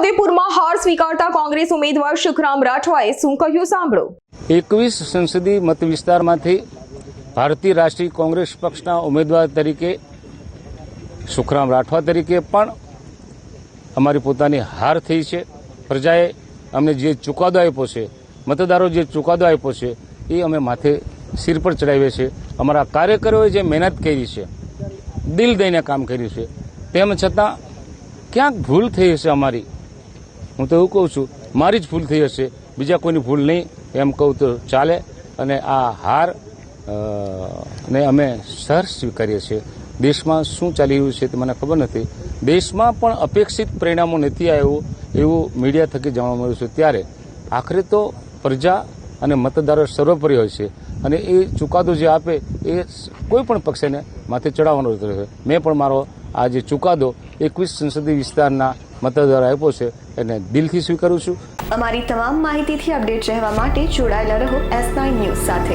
છોટાઉદેપુરમાં હાર સ્વીકારતા કોંગ્રેસ ઉમેદવાર સુખરામ રાઠવાએ શું કહ્યું સાંભળો. એકવીસ સંસદીય મત વિસ્તારમાંથી ભારતીય રાષ્ટ્રીય કોંગ્રેસ પક્ષના ઉમેદવાર તરીકે સુખરામ રાઠવા તરીકે પણ અમારી પોતાની હાર થઈ છે. પ્રજાએ અમને જે ચુકાદો આપ્યો છે, મતદારો જે ચુકાદો આપ્યો છે, એ અમે માથે સિર પર ચડાવીએ છીએ અમારા કાર્યકરોએ જે મહેનત કરી છે, દિલ દઈને કામ કર્યું છે, તેમ છતાં ક્યાંક ભૂલ થઈ હશે અમારી. હું તો એવું કહું છું, મારી જ ભૂલ થઈ હશે, બીજા કોઈની ભૂલ નહીં, એમ કહું તો ચાલે. અને આ હાર ને અમે સર સ્વીકારીએ છીએ. દેશમાં શું ચાલી રહ્યું છે તે મને ખબર નથી. દેશમાં પણ અપેક્ષિત પરિણામો નથી આવ્યું એવું મીડિયા થકી જાણવા મળ્યું છે. ત્યારે આખરે તો પ્રજા અને મતદારો સર્વોપરી હોય છે. અને એ ચુકાદો જે આપે, એ કોઈ પણ પક્ષને માથે ચડાવવાનો મેં પણ મારો આ જે ચુકાદો એકવીસ સંસદીય વિસ્તારના મતદાર આપ્યો છે. એને દિલથી સ્વીકારું છું. અમારી તમામ માહિતીથી અપડેટ રહેવા માટે જોડાયેલા રહો એસ ન્યૂઝ સાથે.